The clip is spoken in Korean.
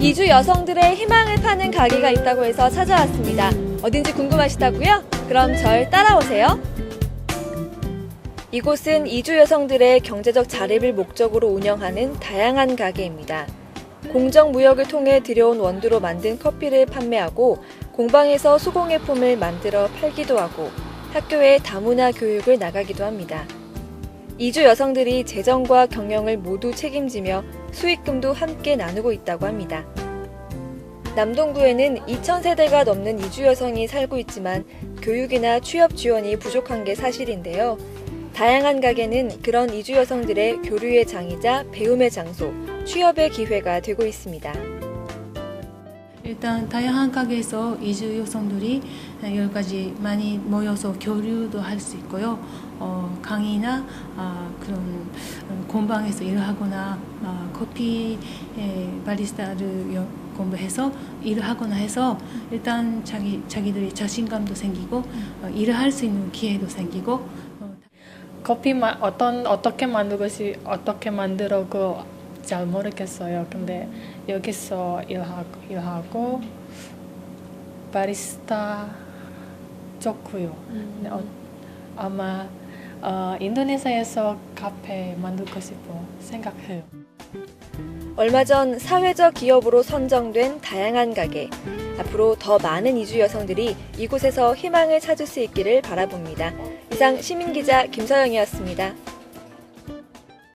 이주 여성들의 희망을 파는 가게가 있다고 해서 찾아왔습니다. 어딘지 궁금하시다고요? 그럼 절 따라오세요. 이곳은 이주 여성들의 경제적 자립을 목적으로 운영하는 다양한 가게입니다. 공정무역을 통해 들여온 원두로 만든 커피를 판매하고 공방에서 수공예품을 만들어 팔기도 하고 학교에 다문화 교육을 나가기도 합니다. 이주 여성들이 재정과 경영을 모두 책임지며 수익금도 함께 나누고 있다고 합니다. 남동구에는 2,000세대가 넘는 이주 여성이 살고 있지만 교육이나 취업 지원이 부족한 게 사실인데요. 다양한 가게는 그런 이주 여성들의 교류의 장이자 배움의 장소, 취업의 기회가 되고 있습니다. 일단 다양한 가게에서 이주 여성들이 여러 가지 많이 모여서 교류도 할 수 있고요. 어, 강의나 아, 그런 음, 공방에서 일을 하거나 아, 커피 에, 바리스타를 여- 공부해서 일을 하거나 해서 일단 자기 자기들이 자신감도 생기고 어, 일을 할 수 있는 기회도 생기고 어, 커피 마, 어떤 어떻게 만들것이 어떻게 만들고 잘 모르겠어요. 근데 여기서 일하고 일하고 바리스타 좋고요. 근데 어, 아마 어, 인도네시아에서 카페 만들고 싶어 생각해요. 얼마 전 사회적 기업으로 선정된 다양한 가게. 앞으로 더 많은 이주 여성들이 이곳에서 희망을 찾을 수 있기를 바라봅니다. 이상 시민기자 김서영이었습니다.